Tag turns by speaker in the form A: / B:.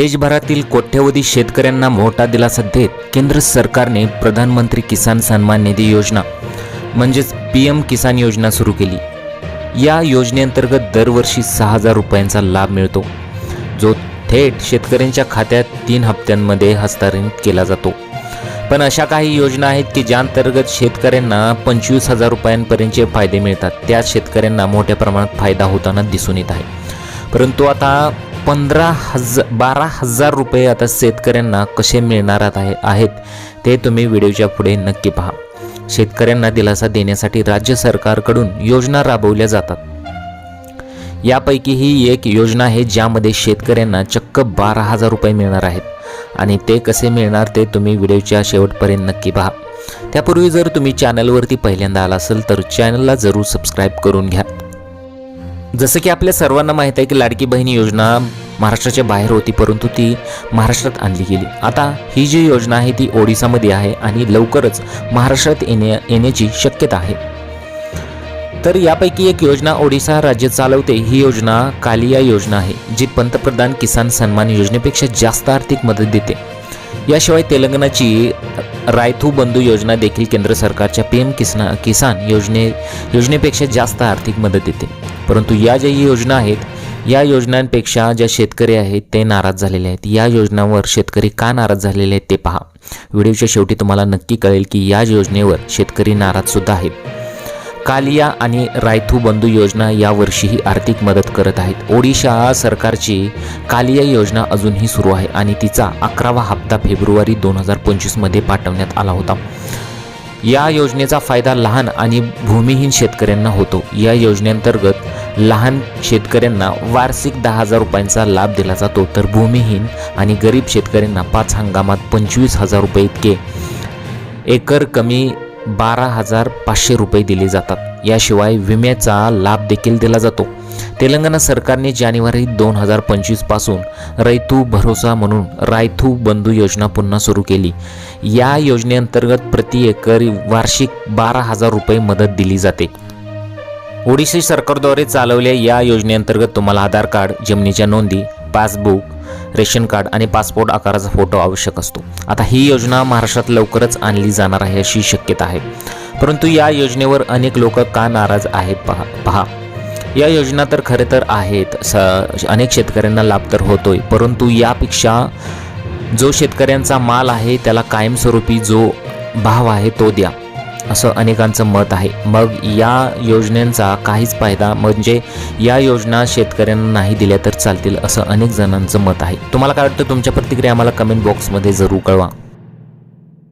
A: देशभरातील कोट्यवधी शेतकऱ्यांना मोठा दिलासा देत केंद्र सरकारने प्रधानमंत्री किसान सन्मान निधी योजना म्हणजेच पी एम किसान योजना सुरू केली. या योजनेअंतर्गत दरवर्षी सहा हजार रुपयांचा लाभ मिळतो जो थेट शेतकऱ्यांच्या खात्यात तीन हप्त्यांमध्ये हस्तांतरित केला जातो. पण अशा काही योजना आहेत की ज्याअंतर्गत शेतकऱ्यांना पंचवीस हजार रुपयांपर्यंतचे फायदे मिळतात त्या शेतकऱ्यांना मोठ्या प्रमाणात फायदा होताना दिसून येत आहे. परंतु आता पंधरा हजार बारा हजार रुपये आता शेतकऱ्यांना कसे मिळणार आहे आहेत ते तुम्ही व्हिडिओच्या पुढे नक्की पहा. शेतकऱ्यांना दिलासा देण्यासाठी राज्य सरकारकडून योजना राबवल्या जातात. यापैकी ही एक योजना आहे ज्यामध्ये शेतकऱ्यांना चक्क बारा हजार रुपये मिळणार आहेत. आणि ते कसे मिळणार ते तुम्ही व्हिडिओच्या शेवटपर्यंत नक्की पहा. त्यापूर्वी जर तुम्ही चॅनलवरती पहिल्यांदा आला असेल तर चॅनलला जरूर सबस्क्राईब करून घ्या. जसं की आपल्या सर्वांना माहीत आहे की लाडकी बहीण योजना महाराष्ट्राच्या बाहेर होती परंतु ती महाराष्ट्रात आणली गेली. आता ही जी योजना आहे ती ओडिसामध्ये आहे आणि लवकरच महाराष्ट्रात येण्या येण्याची शक्यता आहे. तर यापैकी एक योजना ओडिसा राज्य चालवते. ही योजना कालिया योजना आहे जी पंतप्रधान किसान सन्मान योजनेपेक्षा जास्त आर्थिक मदत देते. याशिवाय तेलंगणाची रायथू बंधू योजना देखील केंद्र सरकारच्या पी एम किसना किसान योजने योजनेपेक्षा जास्त आर्थिक मदत देते. परंतु या ज्या योजना आहेत या योजनांपेक्षा ज्या शेतकरी आहेत ते नाराज झालेले आहेत. या योजनांवर शेतकरी का नाराज झालेले आहेत ते पहा. व्हिडिओच्या शेवटी तुम्हाला नक्की कळेल की या योजनेवर शेतकरी नाराजसुद्धा आहेत. कालिया आणि रायथू बंधू योजना यावर्षीही आर्थिक मदत करत आहेत. ओडिशा सरकारची कालिया योजना अजूनही सुरू आहे आणि तिचा अकरावा हप्ता फेब्रुवारी दोन हजार पंचवीसमध्ये पाठवण्यात आला होता. या योजनेचा फायदा लहान आणि भूमिहीन शेतकऱ्यांना होतो. या योजनेअंतर्गत लहान शेतकऱ्यांना वार्षिक दहा हजार रुपयांचा लाभ दिला जातो. तर भूमिहीन आणि गरीब शेतकऱ्यांना पाच हंगामात पंचवीस हजार रुपये इतके. एकर कमी बारा हजार पाचशे रुपये दिले जातात. याशिवाय विम्याचा लाभ देखील दिला जातो. तेलंगणा सरकारने जानेवारी दोन हजार पंचवीसपासून रैतू भरोसा म्हणून रायथू बंधू योजना पुन्हा सुरू केली. या योजनेअंतर्गत प्रति एकर वार्षिक बारा हजार रुपये मदत दिली जाते. ओडिशा सरकारद्वारे चालवल्या या योजनेअंतर्गत तुम्हाला आधार कार्ड जमिनीच्या नोंदी पासबुक रेशन कार्ड आणि पासपोर्ट आकाराचा फोटो आवश्यक असतो. आता ही योजना महाराष्ट्रात लवकरच आणली जाणार आहे अशी शक्यता आहे. परंतु या योजनेवर अनेक लोक का नाराज आहेत पहा पहा. या योजना तर खरे तर आहेत स अनेक शेतकऱ्यांना लाभ तर होतोय परंतु यापेक्षा जो शेतकऱ्यांचा माल आहे त्याला कायमस्वरूपी जो भाव आहे तो द्या. असं अनेकांचं मत आहे. मग या योजनेचा काहीच फायदा म्हणजे या योजना शेतकऱ्यांना नाही दिल्या तर चालतील असं अनेक जणांचं मत आहे. तुम्हाला काय वाटतं? तुमच्या प्रतिक्रिया आम्हाला कमेंट बॉक्समध्ये जरूर कळवा.